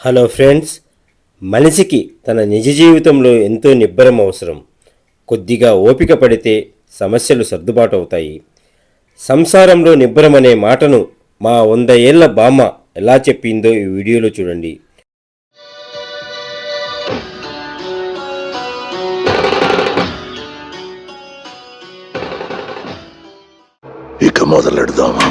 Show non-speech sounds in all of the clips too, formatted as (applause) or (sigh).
Hello friends మనిషికి తన నిజ జీవితంలో ఎంతో నిబ్బరం అవసరం. కొద్దిగా ఓపిక పడితే సమస్యలు సర్దుబాటు అవుతాయి సంసారంలో నిబ్బరం అనే మాటను మా వంద ఏళ్ళ బామ్మ ఎలా చెప్పిందో ఈ వీడియోలో చూడండి. ఇక మొదలెడదామా?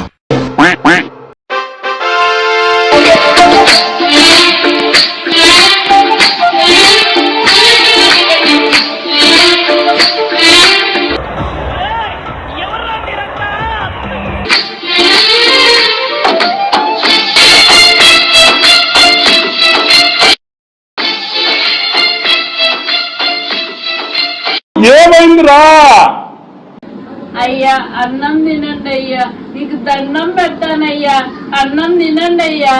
అయ్యా అన్నం తినండి అయ్యా నీకు దండం పెట్టానయ్యా అన్నం తినండి అయ్యా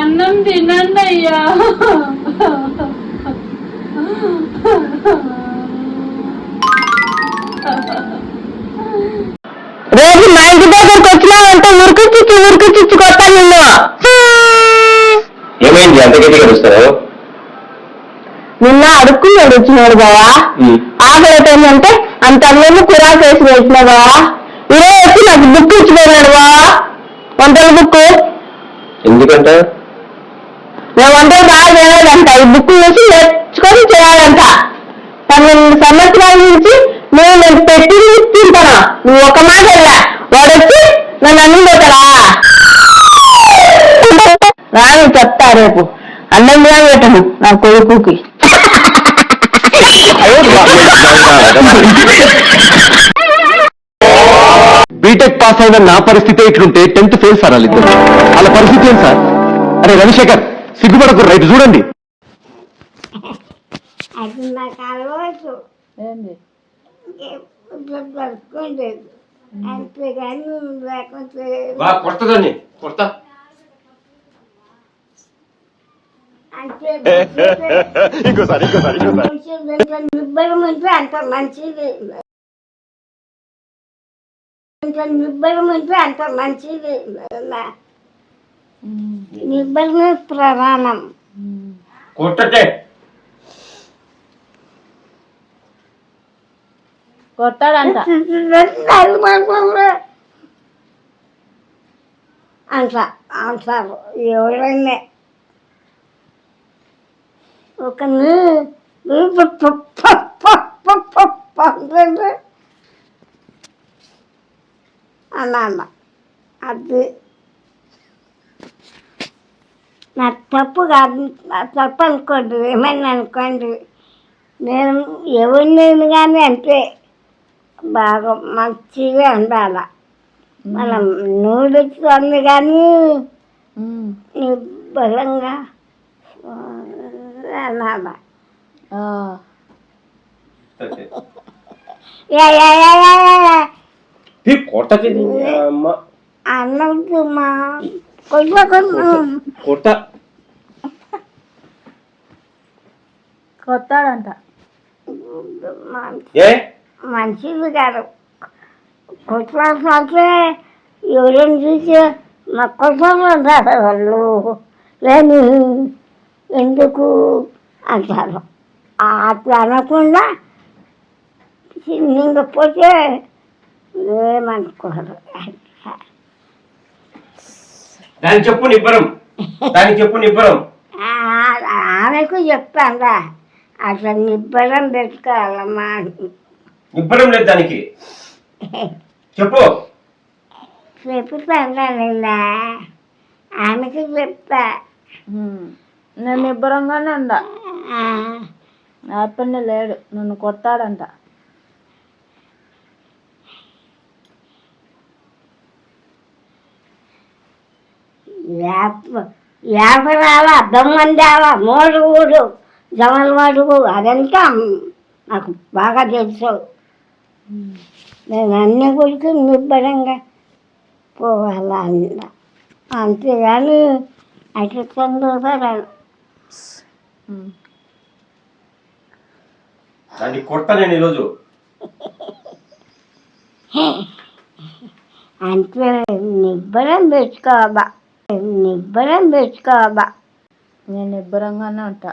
అన్నం తినండి అయ్యా రోజు మా ఇంటి దగ్గరకు వచ్చినావంటే ఉరికి చిచ్చు ఉరికి చిచ్చు కొత్త నిన్ను. ఏమైంది? అంత గట్టిగా వస్తారు నిన్న అడుక్కున్నాడు వచ్చినాడు బావా. ఆకలి అవుతుందంటే అంత అన్నం కురాకు వేసి పెట్టినా బావా ఈరోజు వచ్చి నాకు బుక్ ఇచ్చిపోయినాడు బావా వంటల బుక్ ఎందుకంట? నేను వంటలు బాగా చేయలేదంట ఈ బుక్ చూసి నేర్చుకొని చేయాలంట. పన్నెండు సంవత్సరాల నుంచి నేను నేను పెట్టి తింటాను? నువ్వు ఒక మాట వెళ్ళా వాడు వచ్చి నన్ను అన్నం పెట్టరా రాను చెప్తా రేపు. అన్నం కూడా పెట్టను నా కొడుకుకి. బీటెక్ పాస్ అయిన నా పరిస్థితి ఇట్లుంటే టెన్త్ ఫెయిల్ సార్ వాళ్ళిద్దరు వాళ్ళ పరిస్థితి ఏం సార్ అరే రవిశేఖర్ సిగ్గుపడకు రైట్ చూడండి అది నాకు అలవాటు అంతేగాని కొడతదాన్ని కొడతా అంటే (laughs) ఇంకోసారి ఇంకోసారి ఇంకోసారి అంత మంచిది ఇంత నిబ్బరం ఉంటే అంత మంచిది. నిబ్బరమే ప్రధానం కొట్టటే కొట్టాడంట. అంట అంటారు ఎవరైనా ఒక అన్నాను అది నా తప్పు కాదు. నా తప్పు అనుకోండి ఏమైనా అనుకోండి. నేను ఎవరినైనా కానీ అంటే బాగా మంచిగా ఉండాల. మనం నూడుతుంది కానీ బలంగా అనాల యా యా యా యా యా యా. కొట్టది అమ్మ అన్నది మా కొంచెం కొట్ట కొట్టాడంట ఏ మంచిది కాదు కొట్లాడితే ఎవరైనా చూసి మా కోసం అంటారు వాళ్ళు లేని ఎందుకు అంటారు? అట్లా అనకుండా చిన్నపోతే ఏమనుకోరు దానికి చెప్పు నిబ్బరం. దానికి చెప్పు నిబ్బరం. ఆ- ఆమెకు చెప్తాందా అట్లా నిబ్బరం పెట్టుకోవాలమ్మా. నిబ్బరం లేదు దానికి. చెప్పు. చెప్తాందా నిన్న. ఆమెకు చెప్తా నేను నిబ్బరంగానే ఉండా. ఆ, అప్పనే లేడు. నన్ను కొట్టాడంట యాపరాల దొంగందాల మోడుగుడు జమలమడుగు అదంతా నాకు బాగా తెలుసు. నేను అన్ని గుడికి నిబ్బరంగా పోవాలా అన్న అంతేగాని అటు తొందరపడాను దాన్ని కొడతా నేను ఈరోజు. అంటే నిబ్బరం పెట్టుకోవాలా నిబ్బరం పెట్టుకోవాలా నేను నిబ్బరంగానే ఉంటా.